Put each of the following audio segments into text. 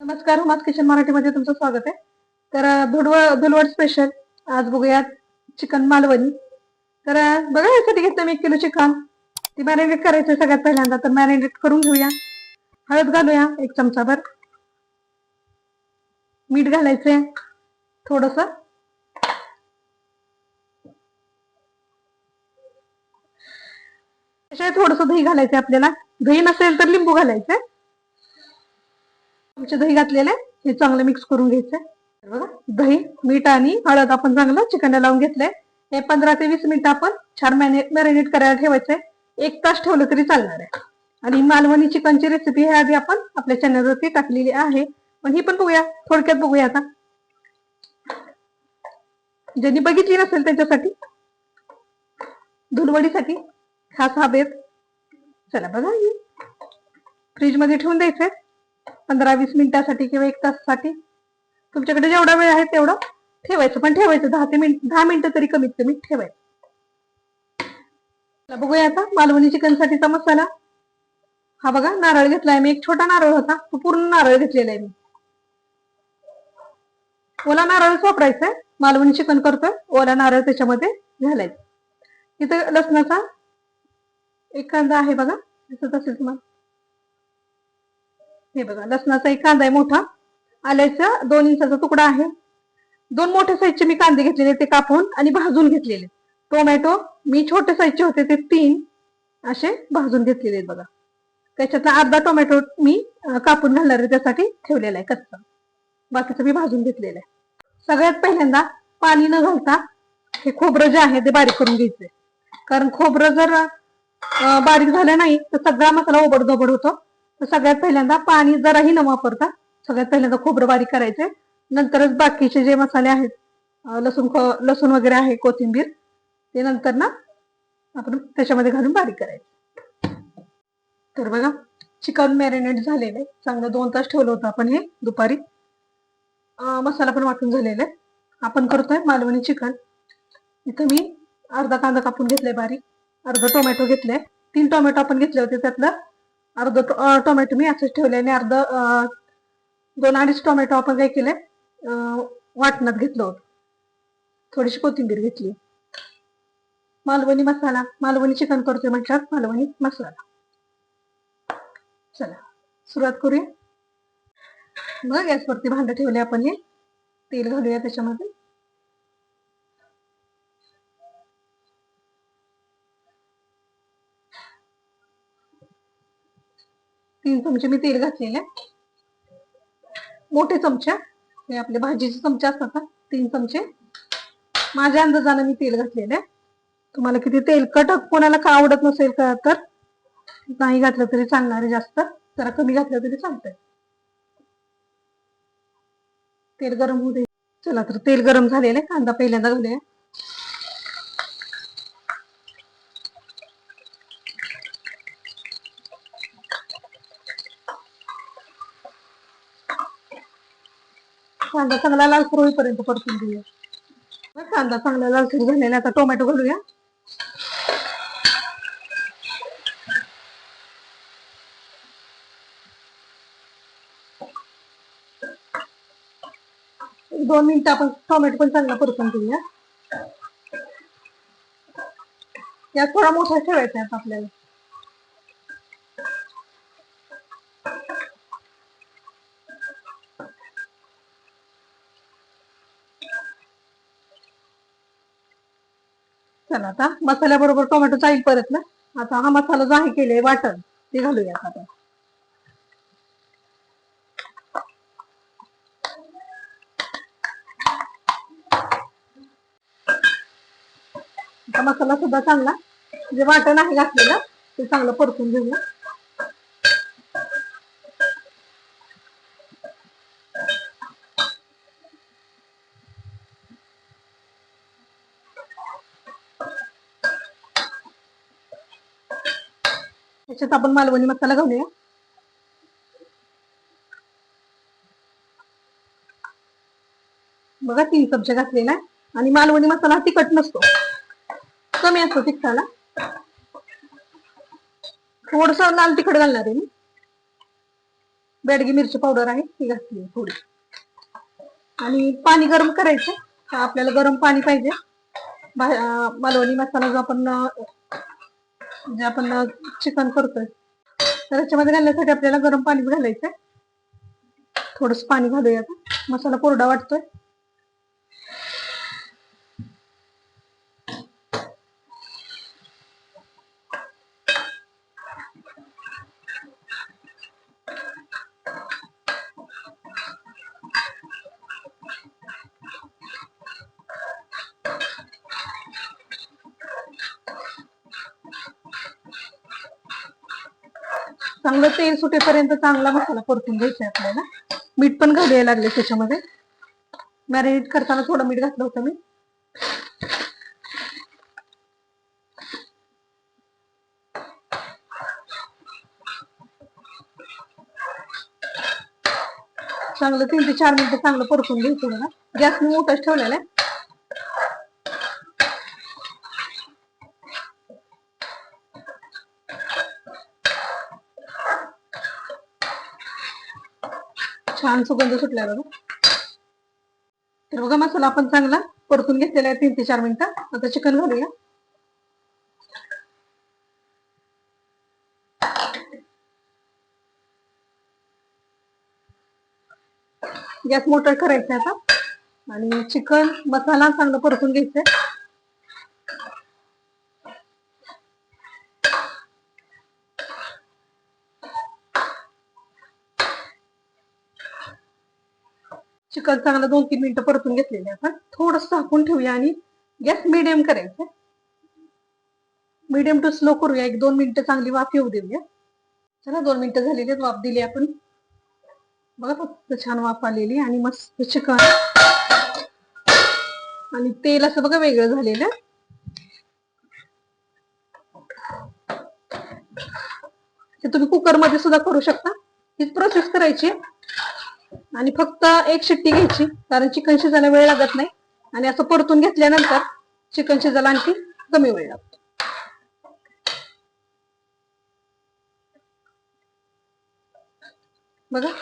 नमस्कार हुमात किचन मराठीमध्ये तुमचं स्वागत आहे. तर अं, धुलवड स्पेशल आज बघूयात चिकन मालवणी. तर बघा यासाठी घेतलं मी एक किलो चिकन. ती मॅरिनेट करायचं सगळ्यात पहिल्यांदा. तर मॅरिनेट करून घेऊया. हळद घालूया एक चमचाभर. मीठ घालायचंय थोडस. थोडस दही घालायचंय आपल्याला. दही नसेल तर लिंबू घालायचंय. आमचे दही घातलेले हे चांगलं मिक्स करून घ्यायचंय. बघा दही मीठ आणि हळद आपण चांगलं चिकनला लावून घेतलंय. हे पंधरा ते वीस मिनिटं आपण छान मॅरिनेट करायला ठेवायचंय. एक तास ठेवलं तरी चालणार आहे. आणि मालवणी चिकनची रेसिपी हे आधी आपण आपल्या चॅनलवरती टाकलेली आहे. पण ही पण बघूया. थोडक्यात बघूया आता. ज्यांनी बघितली नसेल त्यांच्यासाठी धुलवडीसाठी खास हा बेत चला बघा फ्रीजमध्ये ठेवून द्यायचंय. पंधरा वीस मिनिटासाठी किंवा एक तासासाठी. तुमच्याकडे जेवढा वेळ आहे तेवढं ठेवायचं पण ठेवायचं दहा ते मिनिट दहा मिनिटं तरी कमीत कमी ठेवायचं. बघूया आता मालवणी चिकन साठीचा मसाला. हा बघा नारळ घेतलाय मी. एक छोटा नारळ होता तो पूर्ण नारळ घेतलेला आहे मी. ओला नारळच वापरायचा आहे मालवणी चिकन करतोय. ओला नारळ त्याच्यामध्ये घालायचं. इथं लसणाचा एक कांदा आहे बघा. दिसत असेल तुम्हाला? हे बघा लसणाचा एक कांदा आहे मोठा. आल्याचा दोन इंचाचा तुकडा आहे. दोन मोठ्या साईजचे मी कांदे घेतलेले ते कापून आणि भाजून घेतलेले टोमॅटो मी छोटे साईजचे होते ते तीन असे भाजून घेतलेले आहेत बघा. त्याच्यातला अर्धा टोमॅटो मी कापून घालणार आहे त्यासाठी ठेवलेला आहे कच्चा. बाकीचं मी भाजून घेतलेलं आहे. सगळ्यात पहिल्यांदा पाणी न घालता हे खोबरं जे आहे ते बारीक करून घ्यायचंय. कारण खोबरं जर बारीक झालं नाही तर सगळा मसाला ओबडधोबड होतो. तर सगळ्यात पहिल्यांदा पाणी जराही न वापरता सगळ्यात पहिल्यांदा खोबरं बारीक करायचंय नंतरच बाकीचे जे मसाले आहेत लसूण ख- लसूण वगैरे आहे कोथिंबीर ते नंतर ना आपण त्याच्यामध्ये घालून बारीक करायचं. तर बघा चिकन मॅरिनेट झालेलं आहे. चांगलं दोन तास ठेवलं होतं आपण हे दुपारी. मसाला पण वाटून झालेला आहे. आपण करतोय मालवणी चिकन. इथं मी अर्धा कांदा कापून घेतलाय बारीक. अर्धा टोमॅटो घेतलाय. तीन टोमॅटो आपण घेतले होते त्यातलं. अर्ध टोमॅटो मी असंच ठेवले आणि अर्ध दोन अडीच टोमॅटो आपण काय केलंय वाटणात घेतलं होतं. थोडीशी कोथिंबीर घेतली. मालवणी मसाला मालवणी चिकन करतोय म्हटलं मालवणी मसाला. चला सुरुवात करूया. मग गॅसवरती भांडं ठेवले आपण हे. तेल घालूया त्याच्यामध्ये. तीन चमचे मी तेल घातलेले. मोठे चमचे. हे आपले भाजीचे चमचे असतात ना तीन चमचे. माझ्या अंदाजानं मी तेल घातलेले. तुम्हाला किती तेलकट कोणाला का आवडत नसेल का तर नाही घातलं तरी चालणार आहे जास्त. जरा कमी घातलं तरी चालतंय. तेल गरम होऊ दे. चला तर तेल गरम झालेलं आहे. कांदा पहिल्यांदा घालूया. कांदा चांगला लालसर होईपर्यंत परतून घेऊया. कांदा चांगला लालसर झालेला आता टोमॅटो घालूया. दोन मिनिटं आपण टोमॅटो पण चांगला परतून घेऊया. यात थोडा मोठा ठेवायचा आपल्याला. चला आता. मसाल्याबरोबर टोमॅटो चाईल परत ना? आता हा मसाला जो आहे केले वाटण. ते घालूया आता आता मसाला सुद्धा चांगला. जे वाटण आहे घातलेलं ते चांगलं परतून घेऊया. त्याच्यात आपण मालवणी मसाला घालूया. बघा तीन चमचे घातलेला आहे आणि मालवणी मसाला हा तिखट नसतो. कमी असतो तिखटाला. थोडस लाल तिखट घालणार आहे मी. बेडगी मिरची पावडर आहे ती घातली थोडी. आणि पाणी गरम करायचं. आपल्याला गरम पाणी पाहिजे. मालवणी मसाला जो आपण जे आपण चिकन करतोय. तर त्याच्यामध्ये घालण्यासाठी आपल्याला गरम पाणी घालायचंय. थोडस पाणी घालूया मसाला कोरडा वाटतोय. चांगलं तेल सुटेपर्यंत चांगला मसाला परतून घ्यायचा आपल्याला. मीठ पण घालायला लागले त्याच्यामध्ये. मॅरिनेट करताना थोडं मीठ घातलं होतं मी. चांगलं तीन ते चार मिनिटं चांगलं परतून घ्यायचं बघा गॅस मी मोठाच ठेवलेला आहे. छान सुगंध सुटलेला बघा तर बघा मसाला आपण चांगला परतून घेतलेला आहे तीन ते चार मिनिटं. आता चिकन घालूया. गॅस मोटर करायचा आता. आणि चिकन मसाला चांगला परतून घ्यायचंय चिकन चांगलं दोन तीन मिनिटं परतून घेतलेले आपण थोडस झाकून ठेवूया आणि गॅस मिडियम करायचा मिडियम टू स्लो करूया. एक दोन मिनिटं चांगली वाफ येऊ देऊया. चला दोन मिनिटं झालेली आहेत वाफ दिली आपण. बघा फक्त छान वाफ आलेली आणि मस्त चिकन. आणि तेल असं बघा वेगळं झालेलं आहे. ते तुम्ही कुकरमध्ये सुद्धा करू शकता. हीच प्रोसेस करायची आणि फक्त एक शिट्टी घ्यायची कारण चिकन शिजायला वेळ लागत नाही. आणि असं परतून घेतल्यानंतर चिकन शिजायला आणखी कमी वेळ लागतो. बघा.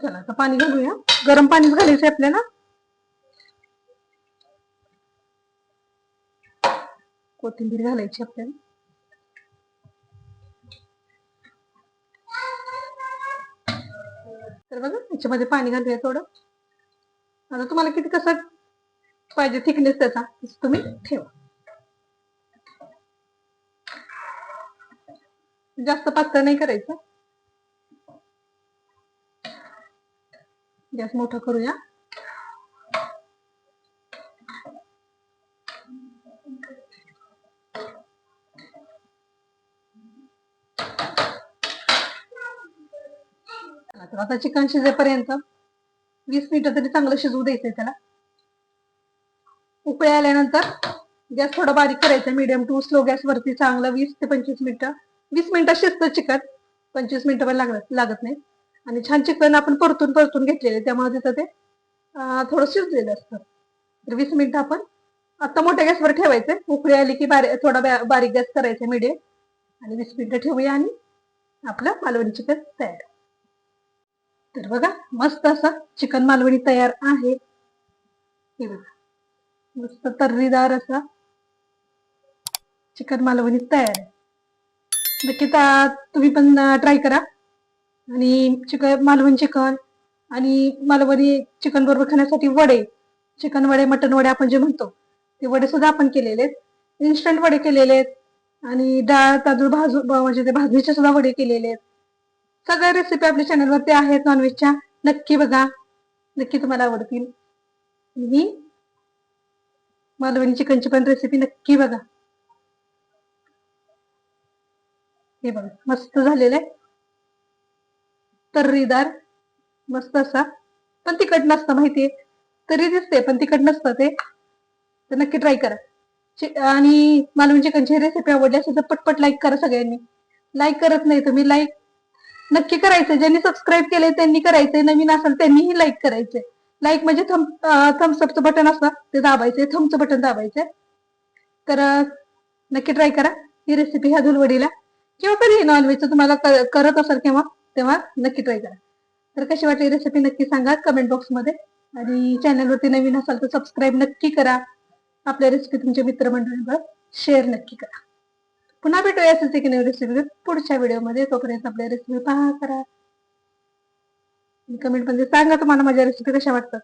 चला आता पाणी घालूया. गरम पाणीच घालायचं आहे आपल्याला. कोथिंबीर घालायची आपल्याला. तर बघा याच्यामध्ये पाणी घालूया थोडं. आता तुम्हाला किती कसं पाहिजे थिकनेस त्याचा तुम्ही ठेवा. जास्त पातळ नाही करायचं. गॅस मोठा करूया चला, तर आता चिकन शिजेपर्यंत वीस मिनिटं तरी चांगलं शिजवू द्यायचंय त्याला. उकळी आल्यानंतर गॅस थोडा बारीक करायचा मीडियम टू स्लो गॅस वरती चांगलं वीस ते पंचवीस मिनिटं. वीस मिनिटं शिजतं चिकन पंचवीस मिनिटं पण लागत लागत नाही. आणि छान चिकन आपण परतून परतून घेतलेले त्यामुळे तिथं ते थोडं शिजलेलं असतं. तर वीस मिनिटं आपण आता मोठ्या गॅसवर ठेवायचं उकळी आली की बारीक थोडा बारीक गॅस करायचा मीडियम आणि वीस मिनिटं ठेवूया आणि आपलं मालवणी चिकन तयार. तर बघा मस्त असं चिकन मालवणी तयार आहे. हे बघा मस्त तर्रीदार असा चिकन मालवणी तयार आहे. नक्की तुम्ही पण ट्राय करा. आणि चिकन मालवण चिकन आणि मालवणी चिकन बरोबर खाण्यासाठी वडे. चिकन वडे मटन वडे आपण जे म्हणतो ते वडे सुद्धा आपण केलेले आहेत. इन्स्टंट वडे केलेले आहेत. आणि डाळ तांदूळ भाजू म्हणजे ते भाजणीचे सुद्धा वडे केलेले आहेत. सगळ्या रेसिपी आपल्या चॅनलवरती आहेत नॉनव्हेजच्या नक्की बघा. नक्की तुम्हाला आवडतील. ही मालवणी चिकनची पण रेसिपी नक्की बघा. हे बघा मस्त झालेलं आहे. तर्रीदार मस्त असा. पण तिखट नसतं माहितीये. तरी दिसते पण तिखट नसतं ते. तर नक्की ट्राय करा. आणि मालवणी चिकनची रेसिपी आवडली असेल तर पटपट लाईक करा सगळ्यांनी. लाईक करत नाही तुम्ही लाईक नक्की करायचं ज्यांनी सबस्क्राईब केले त्यांनी करायचंय. नवीन असेल त्यांनीही लाईक करायचंय. लाईक म्हणजे थम थम्सअपचं बटन असतं ते दाबायचंय. थम्सचं बटन दाबायचंय. तर नक्की ट्राय करा. ही रेसिपी ह्या धुलवडीला. किंवा कधी नॉनव्हेजचं तुम्हाला करत असाल केव्हा तेव्हा नक्की ट्राय करा. तर कशी वाटली रेसिपी नक्की सांगा कमेंट बॉक्समध्ये आणि चॅनलवरती नवीन असाल तर सबस्क्राईब नक्की करा. आपल्या रेसिपी तुमच्या मित्रमंडळींवर शेअर नक्की करा. पुन्हा भेटूया असेच रेसिपी पुढच्या व्हिडिओमध्ये. तोपर्यंत आपल्या रेसिपी पहा करा. कमेंटमध्ये सांगा तुम्हाला माझ्या रेसिपी कशा वाटतात.